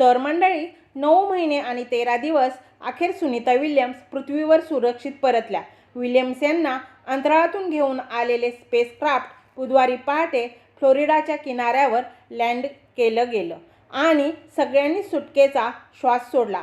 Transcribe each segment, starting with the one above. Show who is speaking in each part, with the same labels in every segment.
Speaker 1: तर मंडळी नऊ महिने आणि तेरा दिवस अखेर सुनीता विल्यम्स पृथ्वीवर सुरक्षित परतल्या. विल्यम्स यांना अंतराळातून घेऊन आलेले स्पेसक्राफ्ट बुधवारी पहाटे फ्लोरिडाच्या किनाऱ्यावर लँड केलं गेलं आणि सगळ्यांनी सुटकेचा श्वास सोडला.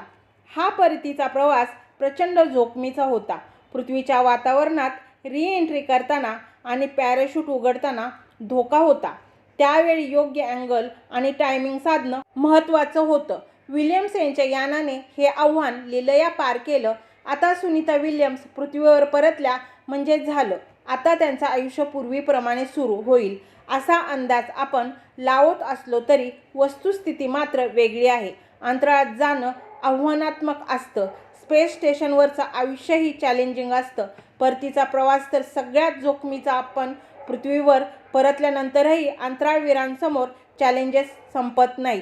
Speaker 1: हा परतीचा प्रवास प्रचंड जोखमीचा होता. पृथ्वीच्या वातावरणात री एंट्री करताना आणि पॅराशूट उघडताना धोका होता. त्यावेळी योग्य अँगल आणि टायमिंग साधणं महत्त्वाचं होतं. विल्यम्स यांच्या यानाने हे आव्हान लिलया पार केलं. आता सुनीता विल्यम्स पृथ्वीवर परतल्या म्हणजे झालं. आता त्यांचं आयुष्य पूर्वीप्रमाणे सुरू होईल. असा अंदाज आपण लावत असलो तरी वस्तुस्थिती मात्र वेगळी आहे. अंतराळात जाणं आव्हानात्मक असतं. स्पेस स्टेशनवरचं आयुष्यही चॅलेंजिंग असतं. परतीचा प्रवास तर सगळ्यात जोखमीचा आपण पृथ्वीवर परतल्यानंतरही अंतराळवीरांसमोर चॅलेंजेस संपत नाहीत.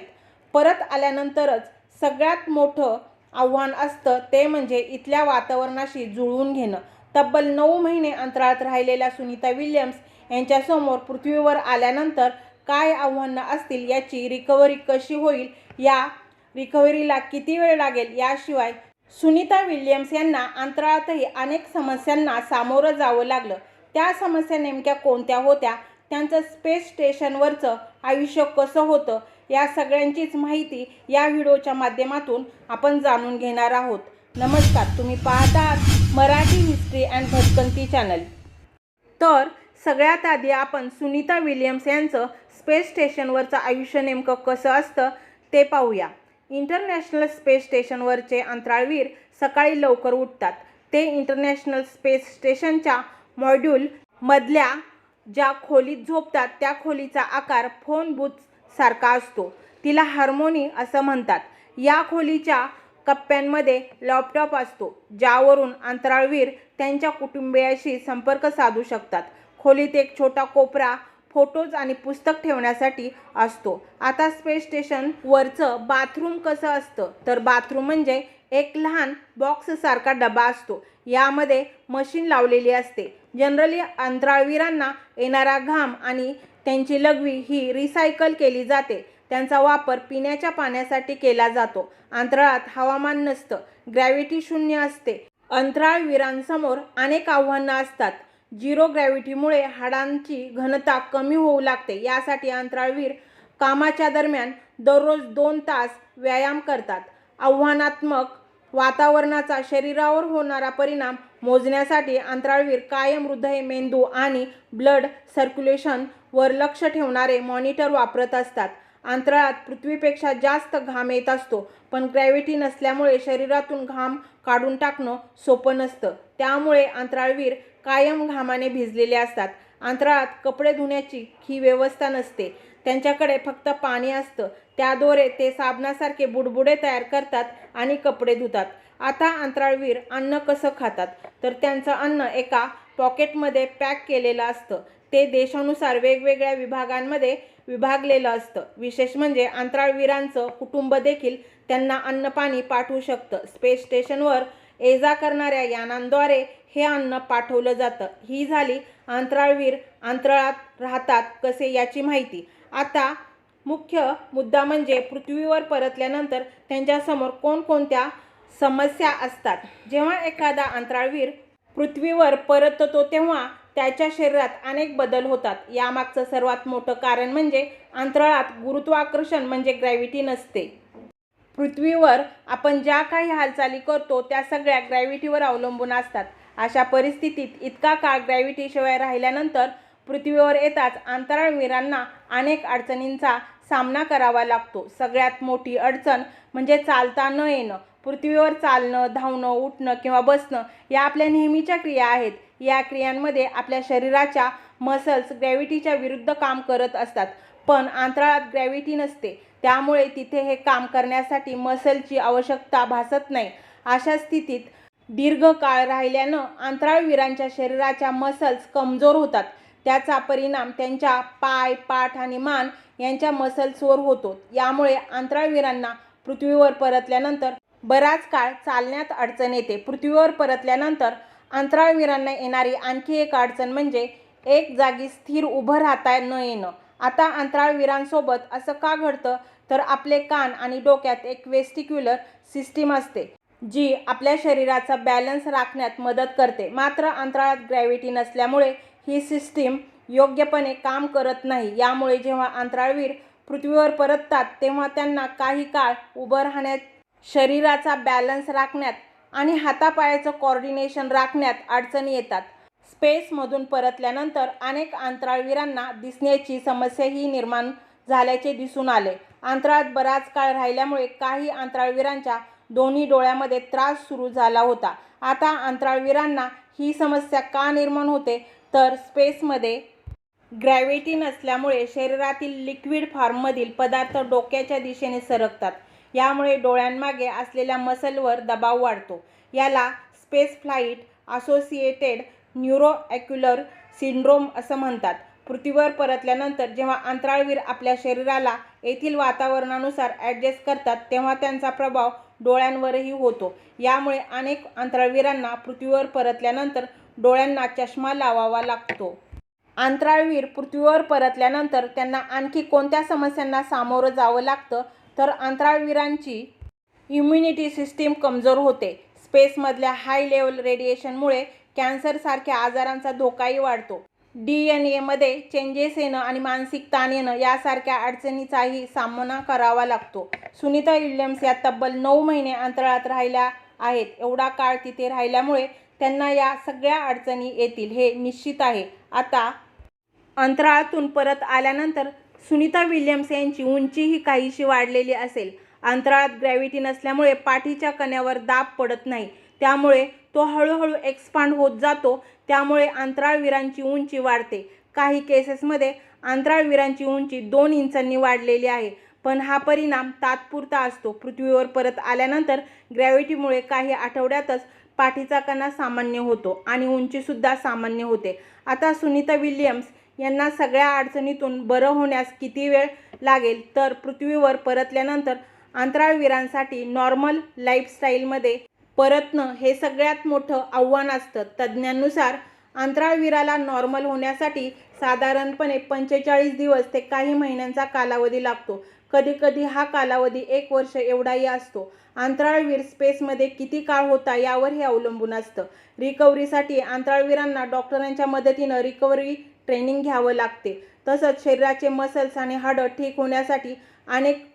Speaker 1: परत आल्यानंतरच सगळ्यात मोठं आव्हान असतं ते म्हणजे इथल्या वातावरणाशी जुळवून घेणं. तब्बल नऊ महिने अंतराळात राहिलेल्या सुनीता विल्यम्स यांच्यासमोर पृथ्वीवर आल्यानंतर काय आव्हानं असतील याची रिकव्हरी कशी होईल या रिकव्हरीला किती वेळ लागेल याशिवाय सुनीता विल्यम्स यांना अंतराळातही अनेक समस्यांना सामोरं जावं लागलं. त्या समस्या नेमक्या कोणत्या होत्या? त्यांचं स्पेस स्टेशनवरचं आयुष्य कसं होतं? या सगळ्यांचीच माहिती या व्हिडिओच्या माध्यमातून आपण जाणून घेणार आहोत. नमस्कार तुम्ही पाहता आहात मराठी हिस्ट्री अँड भटकंती चॅनल. तर सगळ्यात आधी आपण सुनीता विलियम्स यांचं स्पेस स्टेशनवरचं आयुष्य नेमकं कसं असतं ते पाहूया. इंटरनॅशनल स्पेस स्टेशनवरचे अंतराळवीर सकाळी लवकर उठतात. ते इंटरनॅशनल स्पेस स्टेशनच्या मॉड्यूलमधल्या ज्या खोलीत झोपतात त्या खोलीचा आकार फोन बूथ सारखा असतो. तिला हार्मोनी असं म्हणतात. या खोलीच्या कप्प्यांमध्ये लॅपटॉप असतो ज्यावरून अंतराळवीर त्यांच्या कुटुंबियाशी संपर्क साधू शकतात. खोलीत एक छोटा कोपरा फोटोज आणि पुस्तक ठेवण्यासाठी असतो. आता स्पेस स्टेशन वरचं बाथरूम कसं असतं? तर बाथरूम म्हणजे एक लहान बॉक्ससारखा डबा असतो. यामध्ये मशीन लावलेली असते. जनरली अंतराळवीरांना येणारा घाम आणि त्यांची लघवी ही रिसायकल केली जाते. त्यांचा वापर पिण्याच्या पाण्यासाठी केला जातो. अंतराळात हवामान नसतं. ग्रॅव्हिटी शून्य असते. अंतराळवीरांसमोर अनेक आव्हानं असतात. झिरो ग्रॅव्हिटीमुळे हाडांची घनता कमी होऊ लागते. यासाठी अंतराळवीर कामाच्या दरम्यान दररोज दोन तास व्यायाम करतात. आव्हानात्मक वातावरणाचा शरीरावर होणारा परिणाम मोजण्यासाठी अंतराळवीर कायम हृदय मेंदू आणि ब्लड सर्क्युलेशनवर लक्ष ठेवणारे मॉनिटर वापरत असतात. अंतराळात पृथ्वीपेक्षा जास्त घाम येत असतो पण ग्रॅव्हिटी नसल्यामुळे शरीरातून घाम काढून टाकणं सोपं नसतं. त्यामुळे अंतराळवीर कायम घामाने भिजलेले असतात. अंतराळात कपडे धुण्याची ही व्यवस्था नसते. त्यांच्याकडे फक्त पाणी असतं. त्याद्वारे ते साबणासारखे बुडबुडे तयार करतात आणि कपडे धुतात. आता अंतराळवीर अन्न कसं खातात? तर त्यांचं अन्न एका पॉकेटमध्ये पॅक केलेलं असतं. ते देशानुसार वेगवेगळ्या विभागांमध्ये विभागलेलं असतं. विशेष म्हणजे अंतराळवीरांचं कुटुंब देखील त्यांना अन्नपाणी पाठवू शकतं. स्पेस स्टेशनवर ये जा करणाऱ्या यानांद्वारे हे अन्न पाठवलं जातं. ही झाली अंतराळवीर अंतराळात राहतात कसे याची माहिती. आता मुख्य मुद्दा म्हणजे पृथ्वीवर परतल्यानंतर त्यांच्यासमोर कोणकोणत्या समस्या असतात? जेव्हा एखादा अंतराळवीर पृथ्वीवर परततो तेव्हा त्याच्या शरीरात अनेक बदल होतात. यामागचं सर्वात मोठं कारण म्हणजे अंतराळात गुरुत्वाकर्षण म्हणजे ग्रॅव्हिटी नसते. पृथ्वीवर आपण ज्या काही हालचाली करतो त्या सगळ्या ग्रॅव्हिटीवर अवलंबून असतात. अशा परिस्थितीत इतका काळ ग्रॅव्हिटीशिवाय राहिल्यानंतर पृथ्वीवर येताच अंतराळवीरांना अनेक अडचणींचा सामना करावा लागतो. सगळ्यात मोठी अडचण म्हणजे चालता न येणं पृथ्वीवर चालणं धावणं उठणं किंवा बसणं या आपल्या नेहमीच्या क्रिया आहेत. या क्रियांमध्ये आपल्या शरीराच्या मसल्स ग्रॅव्हिटीच्या विरुद्ध काम करत असतात. पण अंतराळात ग्रॅव्हिटी नसते. त्यामुळे तिथे हे काम करण्यासाठी मसलची आवश्यकता भासत नाही. अशा स्थितीत दीर्घकाळ राहिल्यानं अंतराळवीरांच्या शरीराच्या मसल्स कमजोर होतात. त्याचा परिणाम त्यांच्या पाय पाठ आणि मान यांच्या मसल्सवर होतो. यामुळे अंतराळवीरांना पृथ्वीवर परतल्यानंतर बराच काळ चालण्यात अडचण येते. पृथ्वीवर परतल्यानंतर अंतराळवीरांना येणारी आणखी एक अडचण म्हणजे एक जागी स्थिर उभं राहता न येणं. आता अंतराळवीरांसोबत असं का घडतं? तर आपले कान आणि डोक्यात एक वेस्टिक्युलर सिस्टीम असते जी आपल्या शरीराचा बॅलन्स राखण्यात मदत करते. मात्र अंतराळात ग्रॅव्हिटी नसल्यामुळे ही सिस्टीम योग्यपणे काम करत नाही. यामुळे जेव्हा अंतराळवीर पृथ्वीवर परततात तेव्हा त्यांना काही काळ उभं राहण्यात शरीराचा बॅलन्स राखण्यात आणि हातापायाचं कॉर्डिनेशन राखण्यात अडचणी येतात. स्पेसमधून परतल्यानंतर अनेक अंतराळवीरांना दिसण्याची समस्याही निर्माण झाल्याचे दिसून आले. अंतराळात बराच काळ राहिल्यामुळे काही अंतराळवीरांच्या दोन्ही डोळ्यामध्ये त्रास सुरू झाला होता. आता अंतराळवीरांना ही समस्या का निर्माण होते? तर स्पेसमध्ये ग्रॅव्हिटी नसल्यामुळे शरीरातील लिक्विड फॉर्ममधील पदार्थ डोक्याच्या दिशेने सरकतात. यामुळे डोळ्यांमागे असलेल्या मसलवर दबाव वाढतो. याला space flight associated neuroocular syndrome असं म्हणतात. पृथ्वीवर परतल्यानंतर जेव्हा अंतराळवीर आपल्या शरीराला येथील वातावरणानुसार ॲडजस्ट करतात तेव्हा त्यांचा प्रभाव डोळ्यांवरही होतो. यामुळे अनेक अंतराळवीरांना पृथ्वीवर परतल्यानंतर डोळ्यांना चष्मा लावावा लागतो. अंतराळवीर पृथ्वीवर परतल्यानंतर त्यांना आणखी कोणत्या समस्यांना सामोरं जावं लागतं? तर अंतराळवीरांची इम्युनिटी सिस्टीम कमजोर होते. स्पेसमधल्या हाय लेवल रेडिएशनमुळे कॅन्सरसारख्या आजारांचा धोकाही वाढतो. डी एन एमध्ये चेंजेस येणं आणि मानसिक ताण येणं यासारख्या अडचणीचाही सामना करावा लागतो. सुनीता विल्यम्स या तब्बल नऊ महिने अंतराळात राहिल्या आहेत. एवढा काळ तिथे राहिल्यामुळे त्यांना या सगळ्या अडचणी येतील हे निश्चित आहे. आता अंतराळातून परत आल्यानंतर सुनीता विल्यम्स यांची उंचीही काहीशी वाढलेली असेल. अंतराळात ग्रॅव्हिटी नसल्यामुळे पाठीच्या कण्यावर दाब पडत नाही. त्यामुळे तो हळूहळू एक्सपांड होत जातो. त्यामुळे अंतराळवीरांची उंची वाढते. काही केसेसमध्ये अंतराळवीरांची उंची दोन इंचांनी वाढलेली आहे. पण हा परिणाम तात्पुरता असतो. पृथ्वीवर परत आल्यानंतर ग्रॅव्हिटीमुळे काही आठवड्यातच पाठीचा कणा सामान्य होतो आणि उंचीसुद्धा सामान्य होते. आता सुनीता विल्यम्स यांना सगळ्या अडचणीतून बरं होण्यास किती वेळ लागेल? तर पृथ्वीवर परतल्यानंतर अंतराळवीरांसाठी नॉर्मल लाईफस्टाईलमध्ये परतणं हे सगळ्यात मोठं आव्हान असतं. तज्ज्ञांनुसार अंतराळवीराला नॉर्मल होण्यासाठी साधारणपणे पंचेचाळीस दिवस ते काही महिन्यांचा कालावधी लागतो. कधीकधी हा कालावधी एक वर्ष एवढाही असतो. अंतराळवीर स्पेसमध्ये किती काळ होता यावर हे अवलंबून असतं. रिकव्हरीसाठी अंतराळवीरांना डॉक्टरांच्या मदतीनं रिकव्हरी ट्रेनिंग घ्यावं लागते. तसंच शरीराचे मसल्स आणि हाडं ठीक होण्यासाठी अनेक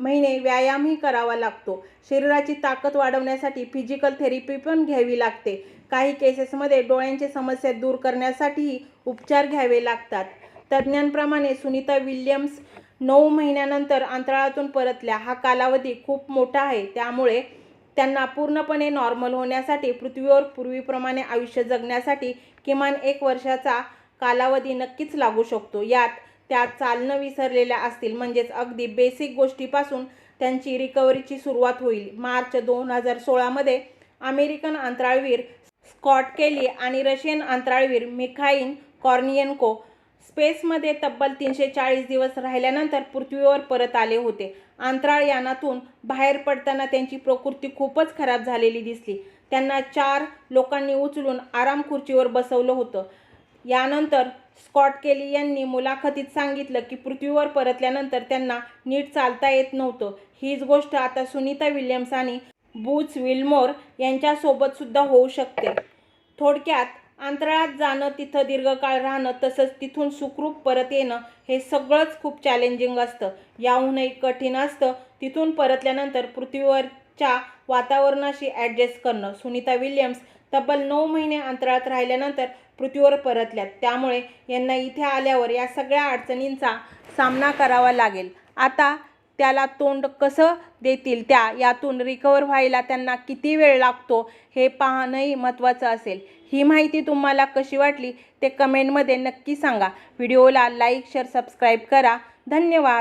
Speaker 1: महिने व्यायामही करावा लागतो. शरीराची ताकद वाढवण्यासाठी फिजिकल थेरपी पण घ्यावी लागते. काही केसेसमध्ये डोळ्यांची समस्या दूर करण्यासाठीही उपचार घ्यावे लागतात. तज्ज्ञांप्रमाणे सुनीता विल्यम्स नऊ महिन्यानंतर अंतराळातून परतल्या. हा कालावधी खूप मोठा आहे. त्यामुळे त्यांना पूर्णपणे नॉर्मल होण्यासाठी पृथ्वीवर पूर्वीप्रमाणे आयुष्य जगण्यासाठी किमान एक वर्षाचा कालावधी नक्कीच लागू शकतो. यात त्या चालणं विसरलेल्या असतील. म्हणजेच अगदी बेसिक गोष्टीपासून त्यांची रिकव्हरीची सुरुवात होईल. मार्च दोन हजार सोळामध्ये अमेरिकन अंतराळवीर स्कॉट केली आणि रशियन अंतराळवीर मिखाईन कॉर्नियनको स्पेसमध्ये तब्बल तीनशे चाळीस दिवस राहिल्यानंतर पृथ्वीवर परत आले होते. अंतराळ यानातून बाहेर पडताना त्यांची प्रकृती खूपच खराब झालेली दिसली. त्यांना चार लोकांनी उचलून आराम खुर्चीवर बसवलं होतं. यानंतर स्कॉट केली यांनी मुलाखतीत सांगितलं की पृथ्वीवर परतल्यानंतर त्यांना नीट चालता येत नव्हतं. हीच गोष्ट आता सुनीता विल्यम्स आणि बूच विल्मोर यांच्यासोबतसुद्धा होऊ शकते. थोडक्यात अंतराळात जाणं तिथं दीर्घकाळ राहणं तसंच तिथून सुखरूप परत येणं हे सगळंच खूप चॅलेंजिंग असतं. याहूनही कठीण असतं. तिथून परतल्यानंतर पृथ्वीवरच्या वातावरणाशी ॲडजस्ट करणं. सुनीता विल्यम्स तब्बल नऊ महिने अंतराळात राहिल्यानंतर पृथ्वीवर परतल्यात. त्यामुळे यांना इथे आल्यावर या सगळ्या अडचणींचा सामना करावा लागेल. आता त्याला तोंड कसं देतील त्या यातून रिकवर व्हायला त्यांना किती वेळ लागतो हे पाहणंही महत्त्वाचं असेल. ही माहिती तुम्हाला कशी वाटली ते कमेंटमध्ये नक्की सांगा. व्हिडिओला लाईक शेअर सबस्क्राईब करा. धन्यवाद.